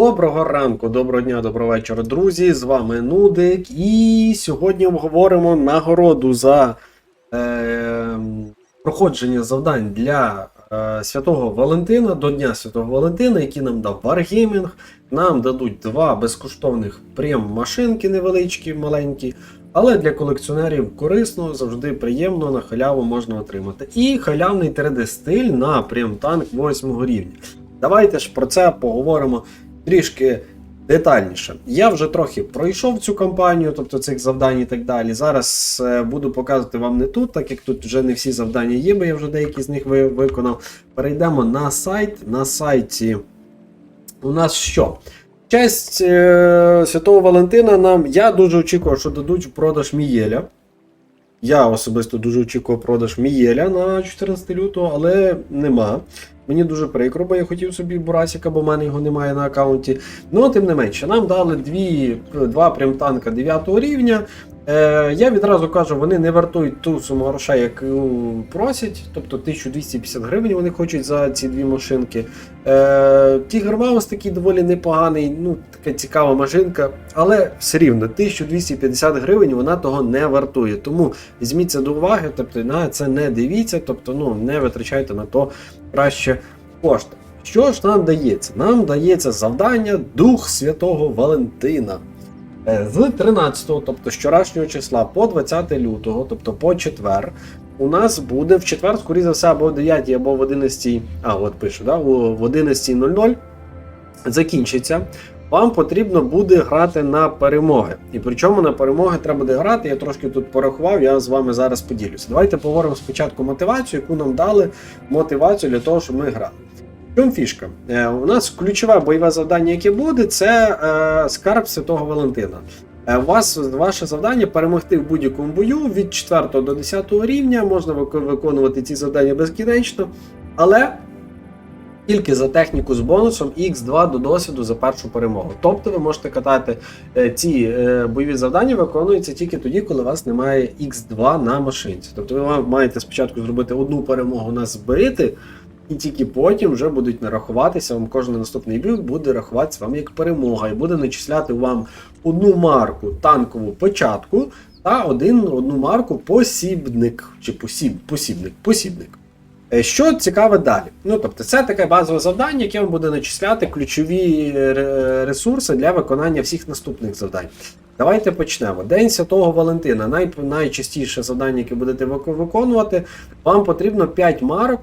Доброго ранку, доброго дня, доброго вечора, друзі. З вами Нудик. І сьогодні обговоримо нагороду за е, проходження завдань для е, Святого Валентина до Дня Святого Валентина, які нам дав Wargaming. Нам дадуть два безкоштовних прем-машинки невеличкі, маленькі. Але для колекціонерів корисно, завжди приємно, на халяву можна отримати. І халявний 3D-стиль на прем-танк 8 рівня. Давайте ж про це поговоримо трішки детальніше. Я вже трохи пройшов цю кампанію, тобто цих завдань і так далі. Зараз е, буду показувати вам не тут, так як тут вже не всі завдання є, бо я вже деякі з них ви- виконав. Перейдемо на сайт. На сайті у нас що? Честь е, Святого Валентина нам. Я дуже очікував, що дадуть в продаж Мієля. Я особисто дуже очікував продаж Мієля на 14 лютого, але нема. Мені дуже прикро, бо я хотів собі Бурасіка, бо в мене його немає на аккаунті. Ну, тим не менше, нам дали дві, два прям-танка 9 рівня. Е, я відразу кажу, вони не вартують ту суму грошей, яку просять, тобто 1250 гривень вони хочуть за ці дві машинки. Е, Тігр Маус такий доволі непоганий, ну така цікава машинка, але все рівно 1250 гривень вона того не вартує. Тому візьміть це до уваги, тобто на це не дивіться, тобто ну, не витрачайте на то краще кошти. Що ж нам дається? Нам дається завдання Дух Святого Валентина. Е, З 13, тобто з вчорашнього числа по 20 лютого, тобто по четвер, у нас буде в четвер, скоріше за все, або в 9, або в 11, а от пишу, да, в 11.00 закінчиться. Вам потрібно буде грати на перемоги. І причому на перемоги треба буде грати. Я трошки тут порахував, я з вами зараз поділюся. Давайте поговоримо спочатку мотивацію, яку нам дали мотивацію для того, щоб ми грали. Чому фішка? Е, у нас ключове бойове завдання, яке буде, це е, скарб Святого Валентина. Е, у вас ваше завдання перемогти в будь-якому бою від 4 до 10 рівня. Можна виконувати ці завдання безкінечно, але тільки за техніку з бонусом X2 до досвіду за першу перемогу. Тобто ви можете катати ці бойові завдання, виконуються тільки тоді, коли у вас немає X2 на машинці. Тобто ви маєте спочатку зробити одну перемогу нас збити. І тільки потім вже будуть нарахуватися, вам кожен наступний бій буде рахуватися вам як перемога, і буде начисляти вам одну марку танкову початку та один, одну марку посібник. Чи посіб, посібник, посібник. Е, Що цікаве далі? Ну тобто, це таке базове завдання, яке вам буде начисляти ключові е, ресурси для виконання всіх наступних завдань. Давайте почнемо. День Святого Валентина. Най, найчастіше завдання, яке будете виконувати, вам потрібно 5 марок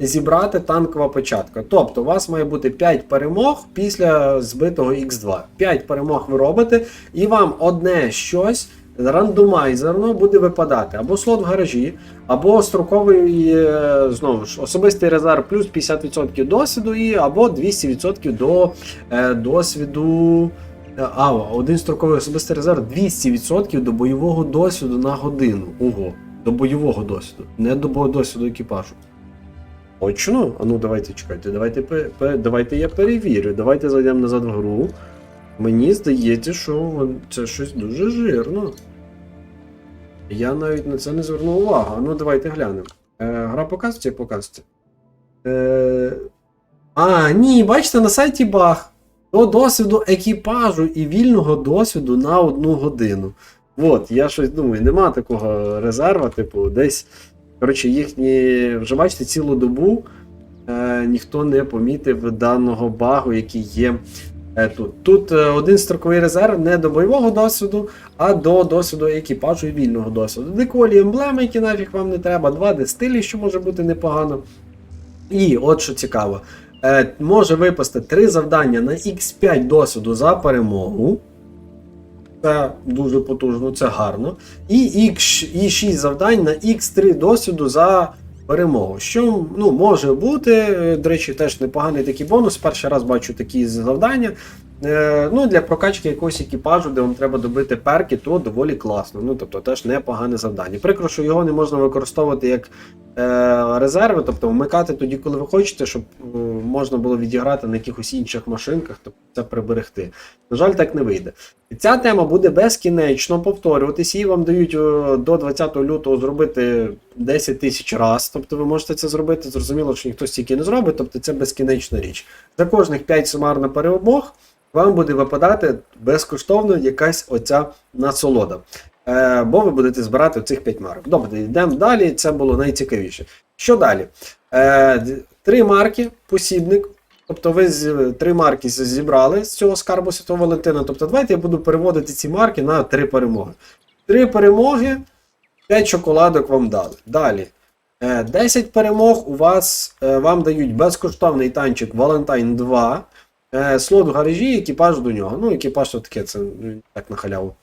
зібрати танкова початка. Тобто, у вас має бути 5 перемог після збитого Х2. 5 перемог ви робите, і вам одне щось рандомайзерно буде випадати або слот в гаражі, або строковий е, знову ж особистий резерв плюс 50% досвіду, і або 200% до е, досвіду. е, А, один строковий особистий резерв 200% до бойового досвіду на годину. Ого, до бойового досвіду, не до досвіду екіпажу. Точно? А ну давайте чекайте, давайте, давайте я перевірю. Давайте зайдемо назад в гру. Мені здається, що це щось дуже жирно. Я навіть на це не звернув увагу. Ну давайте глянемо. Е, гра показується як показується? Е, а, ні, бачите, на сайті баг. До досвіду екіпажу і вільного досвіду на одну годину. От, я щось думаю, нема такого резерва, типу, десь. Коротше, їхні, вже бачите, цілу добу е, ніхто не помітив даного багу, який є е, тут. Тут е, один строковий резерв не до бойового досвіду, а до досвіду екіпажу і вільного досвіду. Деколі емблеми, які нафіг вам не треба, два дистилі, що може бути непогано. І от що цікаво, е, може випасти три завдання на X5 досвіду за перемогу. Це дуже потужно, це гарно. І, і 6 завдань на X3 досвіду за перемогу. Що ну, може бути, е, до речі, теж непоганий такий бонус. Перший раз бачу такі завдання. Е, ну, Для прокачки якогось екіпажу, де вам треба добити перки, то доволі класно. Ну, тобто теж непогане завдання. Прикро, що його не можна використовувати як е, резерви, тобто вмикати тоді, коли ви хочете, щоб е, можна було відіграти на якихось інших машинках, тобто це приберегти. На жаль, так не вийде. Ця тема буде безкінечно повторюватись, її вам дають е, до 20 лютого зробити 10 тисяч раз. Тобто ви можете це зробити. Зрозуміло, що ніхто стільки не зробить, тобто це безкінечна річ. За кожних 5 сумарно перемог вам буде випадати безкоштовно якась оця насолода. Е, бо ви будете збирати цих 5 марок. Добре, йдемо далі. Це було найцікавіше. Що далі? Е, три марки, посібник. Тобто ви три марки зібрали з цього скарбу Святого Валентина. Тобто, давайте я буду переводити ці марки на три перемоги. Три перемоги, 5 шоколадок вам дали. Далі. Е, 10 перемог у вас е, вам дають безкоштовний танчик Valentine 2, е, слот в гаражі, екіпаж до нього. Ну, екіпаж то таке, це ну, так на халяву.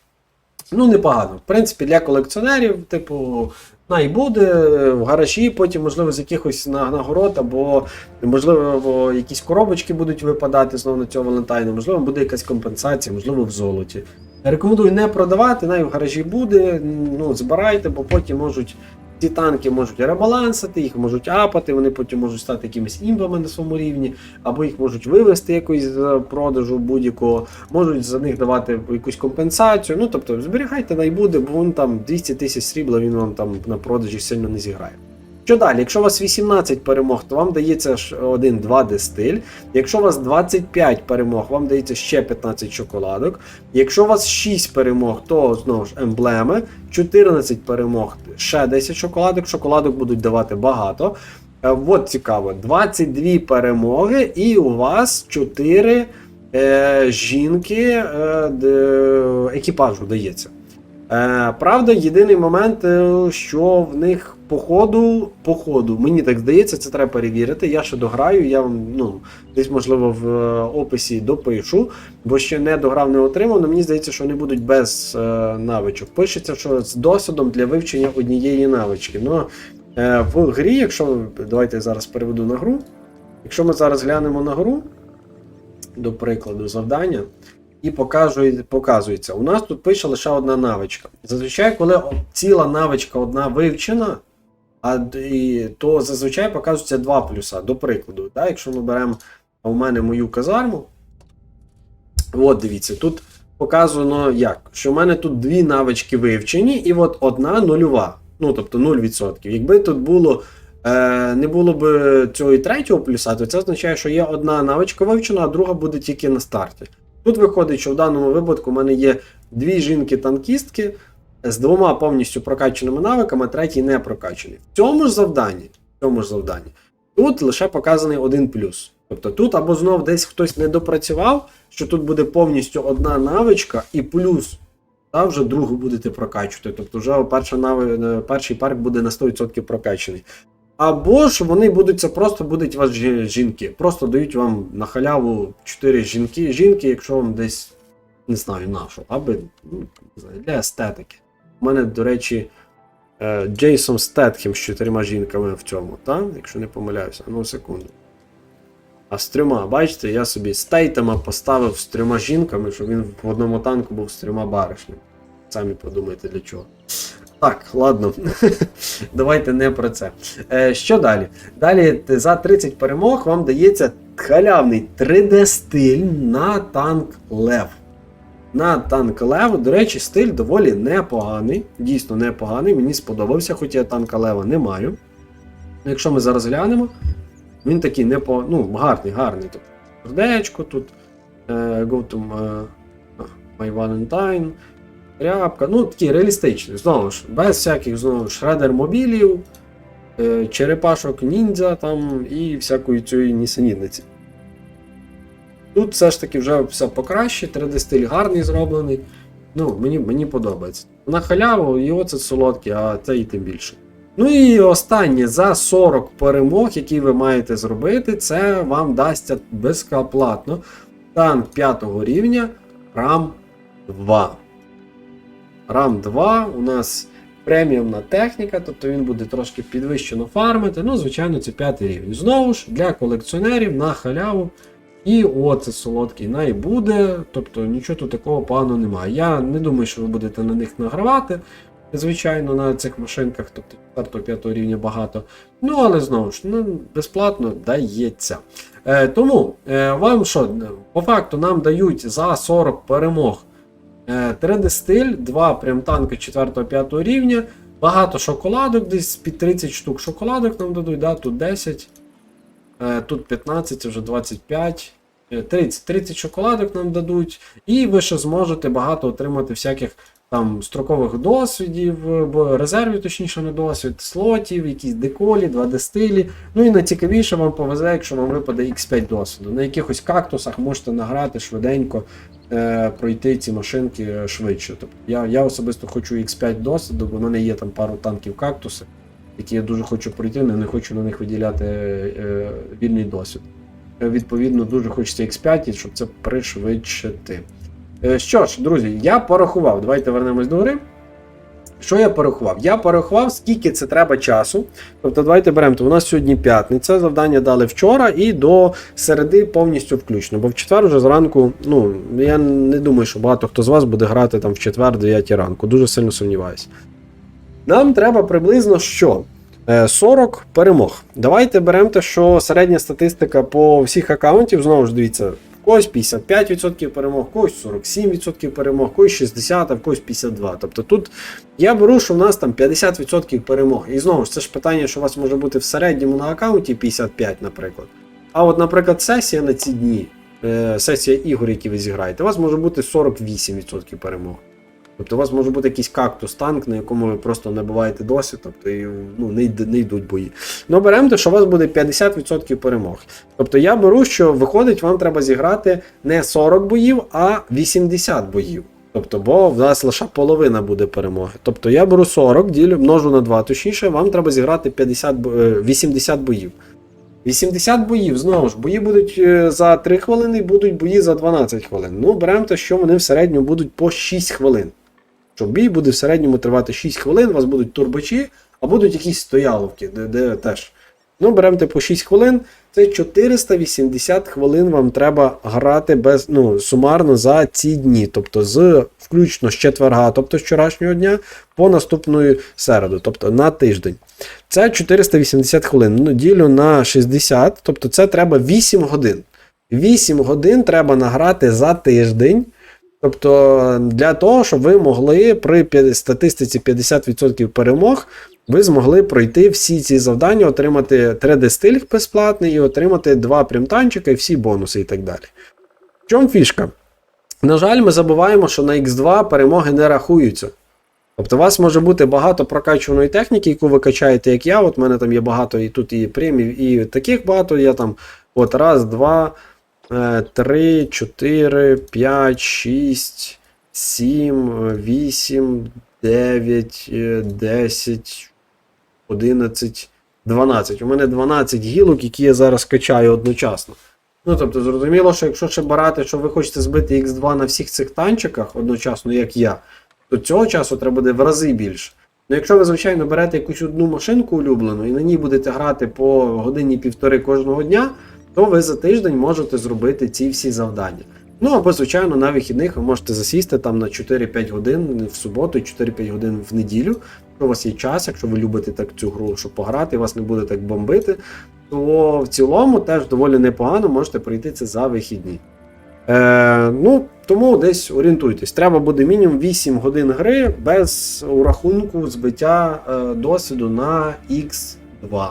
Ну, непогано. В принципі, для колекціонерів, типу, най буде в гаражі, потім, можливо, з якихось нагород, або, можливо, якісь коробочки будуть випадати знову на цього Валентайну, можливо, буде якась компенсація, можливо, в золоті. Рекомендую не продавати, най в гаражі буде, ну, збирайте, бо потім можуть. Ці танки можуть ребалансити, їх можуть апати, вони потім можуть стати якимись імбами на своєму рівні, або їх можуть вивести якось з продажу будь-якого, можуть за них давати якусь компенсацію. Ну тобто зберігайте найбуде, бо він там 200 тисяч срібла, він вам там на продажі сильно не зіграє. Що далі? Якщо у вас 18 перемог, то вам дається ж один 2D стиль. Якщо у вас 25 перемог, вам дається ще 15 шоколадок. Якщо у вас 6 перемог, то знову ж емблеми. 14 перемог, ще 10 шоколадок. Шоколадок будуть давати багато. Е, От цікаво, 22 перемоги, і у вас 4 е, жінки е, екіпажу дається. Е, правда, єдиний момент, е, що в них по ходу, по ходу, мені так здається, це треба перевірити. Я ще дограю, я вам ну, десь, можливо, в е, описі допишу, бо ще не дограв, не отримав, але мені здається, що вони будуть без навичок. Пишеться, що з досвідом для вивчення однієї навички. Ну, в грі, якщо давайте я зараз переведу на гру. Якщо ми зараз глянемо на гру, до прикладу, завдання, і показує, показується. У нас тут пише лише одна навичка. Зазвичай, коли ціла навичка одна вивчена, а і, то зазвичай показується два плюса. До прикладу, да? якщо ми беремо у мене мою казарму, от дивіться, тут показано як, що в мене тут дві навички вивчені, і от одна нульова. Ну, тобто 0%. Якби тут було. Е, не було б цього і третього плюса, то це означає, що є одна навичка вивчена, а друга буде тільки на старті. Тут виходить, що в даному випадку в мене є дві жінки-танкістки з двома повністю прокачаними навиками, третій не прокачаний. В цьому ж завданні, в цьому ж завданні тут лише показаний один плюс. Тобто тут або знов десь хтось не допрацював, що тут буде повністю одна навичка і плюс. Та вже другу будете прокачувати. Тобто вже перша нави, е, перший парк буде на 100% прокачаний. Або ж вони будуть це просто будуть вас жінки. Просто дають вам на халяву 4 жінки, жінки, якщо вам десь не знаю на що, аби ну, для естетики. У мене, до речі, е, Джейсон Стетхем з чотирма жінками в цьому, так? Якщо не помиляюся, ну секунду. А з трьома, бачите, я собі стейтема поставив з трьома жінками, щоб він в одному танку був з трьома баришнями. Самі подумайте для чого. Так, ладно. Давайте не про це. Е, що далі? Далі за 30 перемог вам дається халявний 3D-стиль на танк Лев. На танк Лев, до речі, стиль доволі непоганий. Дійсно непоганий. Мені сподобався, хоч я танка Лева не маю. Якщо ми зараз глянемо, він такий непо... ну, гарний, гарний. Тобто, сердечко тут. Е, go to е, My Valentine. Рябка, ну такий реалістичний, знову ж, без всяких знову ж шредер-мобілів, е, черепашок ніндзя там і всякої цієї нісенітниці. Тут все ж таки вже все покраще, 3D-стиль гарний зроблений. Ну, мені, мені подобається. На халяву його це солодкий, а це і тим більше. Ну і останнє за 40 перемог, які ви маєте зробити, це вам дасться безоплатно танк 5 рівня RAM 2. RAM 2 у нас преміумна техніка, тобто він буде трошки підвищено фармити. Ну, звичайно, це п'ятий рівень. Знову ж для колекціонерів на халяву. І оце солодкий най буде. Тобто нічого тут такого поганого немає. Я не думаю, що ви будете на них награвати. Звичайно, на цих машинках, тобто 4-5 рівня багато. Ну, але знову ж, ну, безплатно дається. Е, тому е, вам що, по факту нам дають за 40 перемог 3D-стиль, 2 прям танки 4-5 рівня, багато шоколадок, десь під 30 штук шоколадок нам дадуть, да, тут 10, е, тут 15, вже 25. е, 30, 30 шоколадок нам дадуть, і ви ще зможете багато отримати всяких там строкових досвідів, е, резервів, точніше, не досвід, слотів, якісь деколі, 2D стилі. Ну і найцікавіше вам повезе, якщо вам випаде X5 досвіду. На якихось кактусах можете награти швиденько, е, пройти ці машинки швидше. Тобто я, я особисто хочу X5 досвіду, бо в мене є там пару танків кактуси, які я дуже хочу пройти, але не хочу на них виділяти е, вільний досвід. Е, Відповідно, дуже хочеться X5, і щоб це пришвидшити. Е, Що ж, друзі, я порахував. Давайте вернемось до гри. Що я порахував? Я порахував, скільки це треба часу. Тобто, давайте беремо. То у нас сьогодні п'ятниця, завдання дали вчора і до середи повністю включно. Бо в четвер вже зранку, ну, я не думаю, що багато хто з вас буде грати там в четвер, 9 ранку. Дуже сильно сумніваюся. Нам треба приблизно що? Е, 40 перемог. Давайте беремо те, що середня статистика по всіх аккаунтів, знову ж дивіться, когось 55% перемог, когось 47% перемог, когось 60%, а когось 52%. Тобто тут я беру, що в нас там 50% перемог. І знову ж це ж питання, що у вас може бути в середньому на аккаунті 55, наприклад. А от, наприклад, сесія на ці дні, е, сесія ігор, які ви зіграєте, у вас може бути 48% перемог. Тобто у вас може бути якийсь кактус танк, на якому ви просто набиваєте досвід, тобто і, ну, не, не йдуть бої. Ну беремо те, що у вас буде 50% перемог. Тобто я беру, що виходить, вам треба зіграти не 40 боїв, а 80 боїв. Тобто, бо в нас лише половина буде перемоги. Тобто я беру 40, ділю, множу на 2, точніше, вам треба зіграти 50, е, 80 боїв. 80 боїв, знову ж, бої будуть е, за 3 хвилини, будуть бої за 12 хвилин. Ну, беремо те, що вони в середньому будуть по 6 хвилин. Що бій буде в середньому тривати 6 хвилин, у вас будуть турбачі, а будуть якісь стояловки, де, де теж. Ну, беремо по 6 хвилин. Це 480 хвилин вам треба грати без, ну, сумарно за ці дні. Тобто з включно з четверга, тобто з вчорашнього дня, по наступну середу, тобто на тиждень. Це 480 хвилин. Ну, ділю на 60, тобто це треба 8 годин. 8 годин треба награти за тиждень. Тобто, для того, щоб ви могли при статистиці 50% перемог, ви змогли пройти всі ці завдання, отримати 3D-стиль безплатний і отримати два прямтанчика і всі бонуси і так далі. В чому фішка? На жаль, ми забуваємо, що на X2 перемоги не рахуються. Тобто, у вас може бути багато прокачуваної техніки, яку ви качаєте, як я. От в мене там є багато і тут і премів, і таких багато. Я там от раз, два, е, три, чотири, п'ять, шість, сім, е, вісім, дев'ять, е, десять, одинадцять, дванадцять. У мене 12 гілок, які я зараз качаю одночасно. Ну, тобто, зрозуміло, що якщо ще брати, що ви хочете збити X2 на всіх цих танчиках одночасно, як я, то цього часу треба буде в рази більше. Ну, якщо ви, звичайно, берете якусь одну машинку улюблену і на ній будете грати по годині-півтори кожного дня, то ви за тиждень можете зробити ці всі завдання. Ну або, звичайно, на вихідних ви можете засісти там на 4-5 годин в суботу 4-5 годин в неділю. Якщо у вас є час, якщо ви любите так цю гру, щоб пограти, і вас не буде так бомбити, то в цілому теж доволі непогано можете пройти це за вихідні. Е, ну, тому десь орієнтуйтесь. Треба буде мінімум 8 годин гри без урахунку збиття е, досвіду на X2.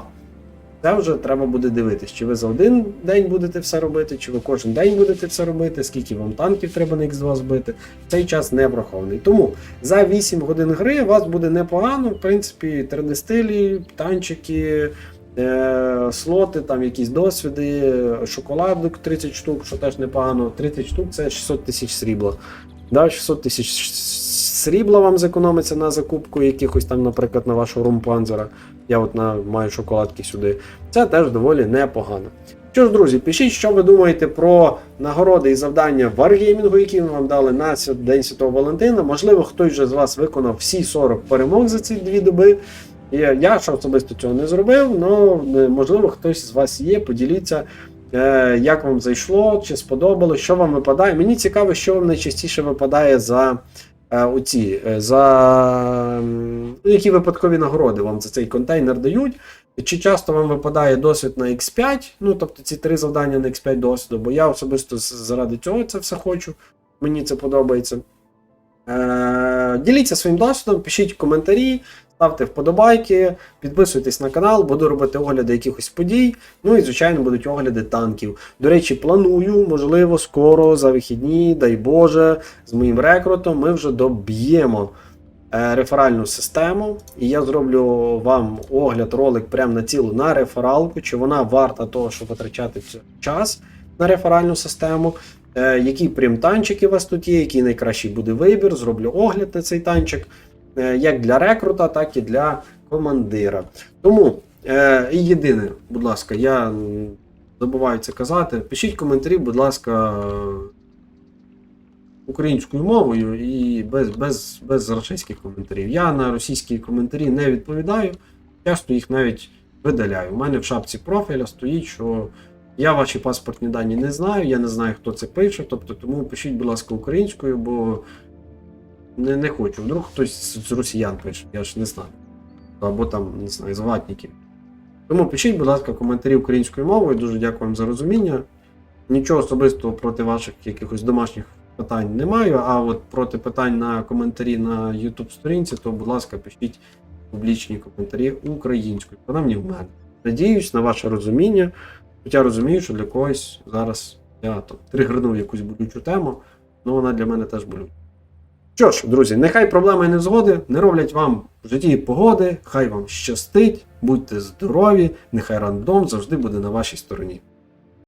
Це вже треба буде дивитись, чи ви за один день будете все робити, чи ви кожен день будете все робити, скільки вам танків треба на X2 збити. Цей час не врахований. Тому за 8 годин гри вас буде непогано, в принципі, 3D-стилі, танчики, е, слоти, там якісь досвіди, шоколадок 30 штук, що теж непогано. 30 штук це 600 тисяч срібла. Да, 600 тисяч срібла вам зекономиться на закупку якихось там, наприклад, на вашого румпанзера. Я от на, маю шоколадки сюди. Це теж доволі непогано. Що ж, друзі, пишіть, що ви думаєте про нагороди і завдання Wargaming, які ми вам дали на День Святого Валентина. Можливо, хтось вже з вас виконав всі 40 перемог за ці дві доби. Я, ж особисто цього не зробив, але можливо хтось з вас є. Поділіться, е, як вам зайшло, чи сподобалось, що вам випадає. Мені цікаво, що вам найчастіше випадає за оці, е, за ну, які випадкові нагороди вам за цей контейнер дають. Чи часто вам випадає досвід на X5, ну тобто ці три завдання на X5 досвіду, бо я особисто заради цього це все хочу. Мені це подобається. Е, діліться своїм досвідом, пишіть коментарі, ставте вподобайки, підписуйтесь на канал, буду робити огляди якихось подій. Ну і, звичайно, будуть огляди танків. До речі, планую, можливо, скоро за вихідні, дай Боже, з моїм рекрутом ми вже доб'ємо е, реферальну систему. І я зроблю вам огляд, ролик прямо на цілу на рефералку, чи вона варта того, щоб витрачати час на реферальну систему. Е, які прям танчики у вас тут є, який найкращий буде вибір. Зроблю огляд на цей танчик, як для рекрута, так і для командира. Тому е, і єдине, будь ласка, я забуваю це казати. Пишіть коментарі, будь ласка, українською мовою і без, без, без російських коментарів. Я на російські коментарі не відповідаю, часто їх навіть видаляю. У мене в шапці профіля стоїть, що я ваші паспортні дані не знаю, я не знаю, хто це пише. Тобто, тому пишіть, будь ласка, українською, бо не, не хочу. Вдруг хтось з росіян пише, я ж не знаю. Або там, не знаю, з ватників. Тому пишіть, будь ласка, коментарі українською мовою. Дуже дякую вам за розуміння. Нічого особистого проти ваших якихось домашніх питань не маю, а от проти питань на коментарі на YouTube сторінці, то, будь ласка, пишіть публічні коментарі українською, принаймні в мене. Надіюсь на ваше розуміння. Хоча розумію, що для когось зараз я там тригернув якусь болючу тему, але вона для мене теж болюча. Що ж, друзі, нехай проблеми і невзгоди не роблять вам в житті погоди, хай вам щастить, будьте здорові, нехай рандом завжди буде на вашій стороні.